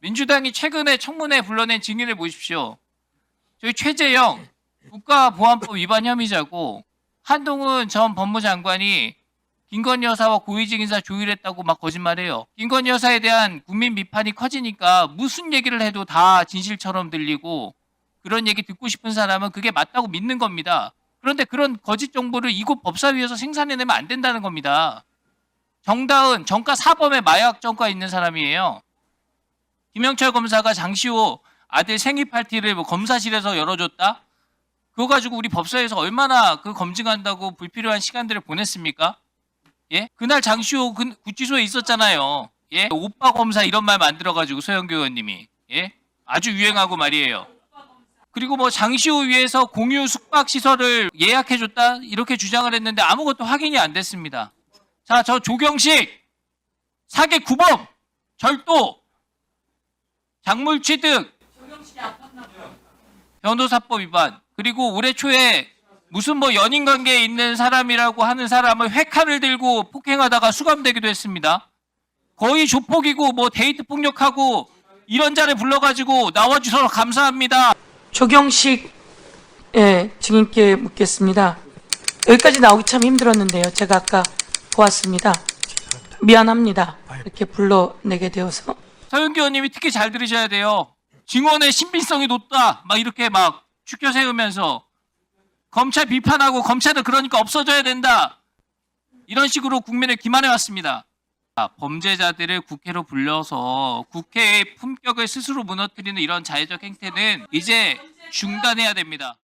민주당이 최근에 청문회 불러낸 증인을 보십시오. 저희 최재형 국가보안법 위반 혐의자고 한동훈 전 법무장관이 김건희 여사와 고위직 인사 조율했다고 막 거짓말해요. 김건희 여사에 대한 국민 비판이 커지니까 무슨 얘기를 해도 다 진실처럼 들리고 그런 얘기 듣고 싶은 사람은 그게 맞다고 믿는 겁니다. 그런데 그런 거짓 정보를 이곳 법사위에서 생산해내면 안 된다는 겁니다. 정다은 정가 사범의 마약 정가 있는 사람이에요. 김영철 검사가 장시호 아들 생일 파티를 뭐 검사실에서 열어줬다? 그거 가지고 우리 법사위에서 얼마나 그 검증한다고 불필요한 시간들을 보냈습니까? 예? 그날 장시호 그 구치소에 있었잖아요. 예? 오빠 검사 이런 말 만들어가지고 소영교 의원님이 예? 아주 유행하고 말이에요. 그리고 뭐 장시호 위에서 공유 숙박 시설을 예약해줬다 이렇게 주장을 했는데 아무것도 확인이 안 됐습니다. 자, 저 조경식 사기 구범 절도 작물 취득 변호사법 위반 그리고 올해 초에 무슨 뭐 연인 관계에 있는 사람이라고 하는 사람을 회칼을 들고 폭행하다가 수감되기도 했습니다. 거의 조폭이고 뭐 데이트 폭력하고 이런 자를 불러가지고 나와주셔서 감사합니다. 조경식 예, 증인께 묻겠습니다. 여기까지 나오기 참 힘들었는데요. 제가 아까 보았습니다. 미안합니다. 이렇게 불러내게 되어서. 서영기 의원님이 특히 잘 들으셔야 돼요. 증언의 신빙성이 높다. 막 이렇게 막 추켜 세우면서 검찰 비판하고 검찰은 그러니까 없어져야 된다. 이런 식으로 국민을 기만해 왔습니다. 아, 범죄자들을 국회로 불러서 국회의 품격을 스스로 무너뜨리는 이런 자해적 행태는 이제 중단해야 됩니다.